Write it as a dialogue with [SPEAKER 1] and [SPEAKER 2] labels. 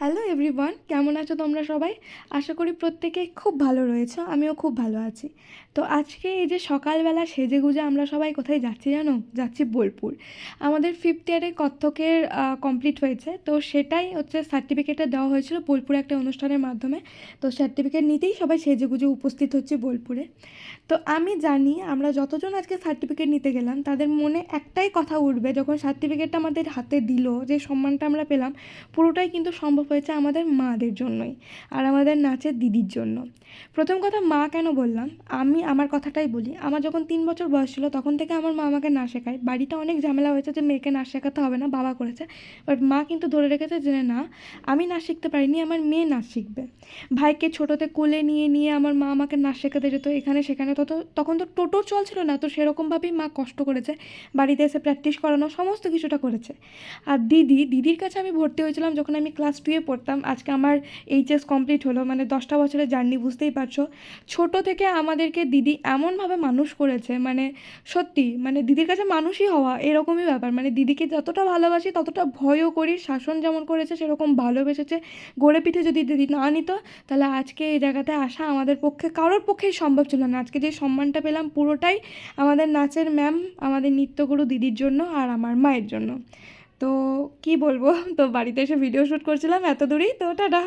[SPEAKER 1] Hello everyone কেমন আছো তোমরা সবাই? আশা করি প্রত্যেকে খুব ভালো রয়েছে, আমিও খুব ভালো আছি। তো আজকে এই যে সকালবেলা সেজে গুজে আমরা সবাই কোথায় যাচ্ছি জানো? যাচ্ছি বোলপুর। আমাদের ফিফথ ইয়ারে কত্থকের কমপ্লিট হয়েছে। তো সেটাই হচ্ছে সার্টিফিকেটটা দেওয়া হয়েছিল বোলপুরে একটা অনুষ্ঠানের মাধ্যমে। তো সার্টিফিকেট নিতেই সবাই সেজে গুজে উপস্থিত হচ্ছে বোলপুরে। তো আমি জানি আমরা যতজন আজকে সার্টিফিকেট নিতে গেলাম, তাদের মনে একটাই কথা উঠবে, যখন সার্টিফিকেটটা আমাদের হাতে দিল, যে সম্মানটা আমরা পেলাম, পুরোটাই কিন্তু সম্ভব হয়েছে আমাদের মাদের জন্যই আর আমাদের নাচের দিদির জন্য। প্রথম কথা মা কেন বললাম? আমি আমার কথাটাই বলি। আমার যখন তিন বছর বয়স ছিল তখন থেকে আমার মা আমাকে না শেখায়। বাড়িতে অনেক ঝামেলা হয়েছে যে মেয়েকে নাচ শেখাতে হবে না, বাবা করেছে। বাট মা কিন্তু ধরে রেখেছে যে না, আমি নাচ শিখতে পারিনি, আমার মেয়ে নাচ শিখবে। ভাইকে ছোটোতে কোলে নিয়ে নিয়ে আমার মা আমাকে নাচ শেখাতে যেত, এখানে, সেখানে, তত, তখন তো টোটো চলছিল না, তো সেরকমভাবেই মা কষ্ট করেছে। বাড়িতে এসে প্র্যাকটিস করানো, সমস্ত কিছুটা করেছে। আর দিদি, দিদির কাছে আমি ভর্তি হয়েছিলাম যখন আমি ক্লাস টুয়ে পড়তাম। আজকে আমার এইচএস কমপ্লিট হলো মানে দশটা বছরের জার্নি বুঝতেই পারছ? ছোট থেকে আমাদেরকে দিদি এমনভাবে মানুষ করেছে মানে সত্যি মানে দিদির কাছে মানুষই হওয়া এরকমই ব্যাপার। মানে দিদিকে যতটা ভালোবাসি, ততটা ভয়ও করি, শাসন যেমন করেছে, সেরকম ভালোবেসেছে। গড়ে পিঠে যদি দিদি না নিত, তাহলে আজকে এই জায়গাতে আসা আমাদের পক্ষে, কারোর পক্ষেই সম্ভব ছিল না। আজকে যে সম্মানটা পেলাম পুরোটাই আমাদের নাচের ম্যাম আমাদের নৃত্যগুরু দিদির জন্য আর আমার মায়ের জন্য। তো কি বলব? তো বাড়িতে এসে ভিডিও শ্যুট করছিলাম এত দূরেই তো টাটা।